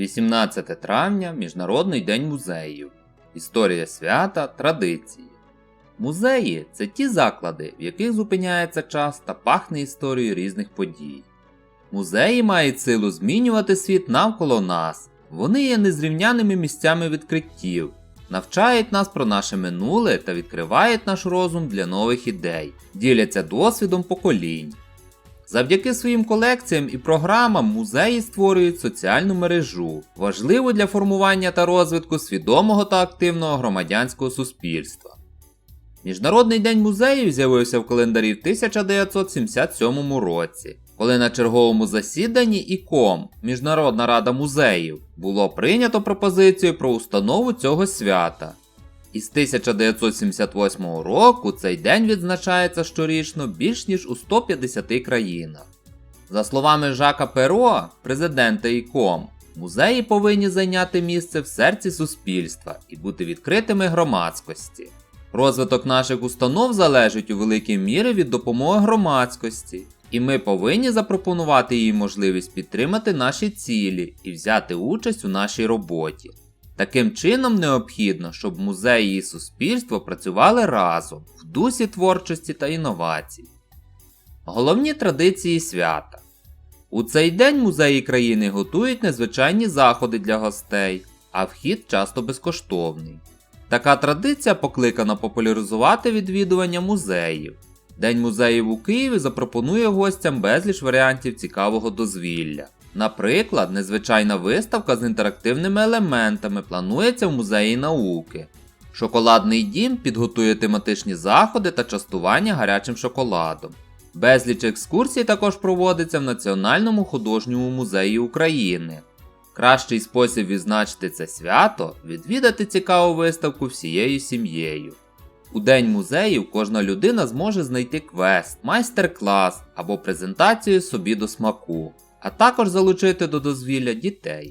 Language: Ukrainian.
18 травня Міжнародний день музеїв. Історія свята, традиції. Музеї це ті заклади, в яких зупиняється час та пахне історією різних подій. Музеї мають силу змінювати світ навколо нас. Вони є незрівняними місцями відкриттів, навчають нас про наше минуле та відкривають наш розум для нових ідей, діляться досвідом поколінь. Завдяки своїм колекціям і програмам музеї створюють соціальну мережу, важливу для формування та розвитку свідомого та активного громадянського суспільства. Міжнародний день музеїв з'явився в календарі в 1977 році, коли на черговому засіданні ІКОМ Міжнародна рада музеїв було прийнято пропозицію про установу цього свята. Із 1978 року цей день відзначається щорічно більш ніж у 150 країнах. За словами Жака Перо, президента ІКОМ, музеї повинні зайняти місце в серці суспільства і бути відкритими громадськості. Розвиток наших установ залежить у великій мірі від допомоги громадськості, і ми повинні запропонувати їй можливість підтримати наші цілі і взяти участь у нашій роботі. Таким чином необхідно, щоб музеї і суспільство працювали разом в дусі творчості та інновацій. Головні традиції свята. У цей день музеї країни готують незвичайні заходи для гостей, а вхід часто безкоштовний. Така традиція покликана популяризувати відвідування музеїв. День музеїв у Києві запропонує гостям безліч варіантів цікавого дозвілля. Наприклад, незвичайна виставка з інтерактивними елементами планується в музеї науки. Шоколадний дім підготує тематичні заходи та частування гарячим шоколадом. Безліч екскурсій також проводиться в Національному художньому музеї України. Кращий спосіб відзначити це свято відвідати цікаву виставку всією сім'єю. У День музеїв кожна людина зможе знайти квест, майстер-клас або презентацію собі до смаку, а також залучити до дозвілля дітей.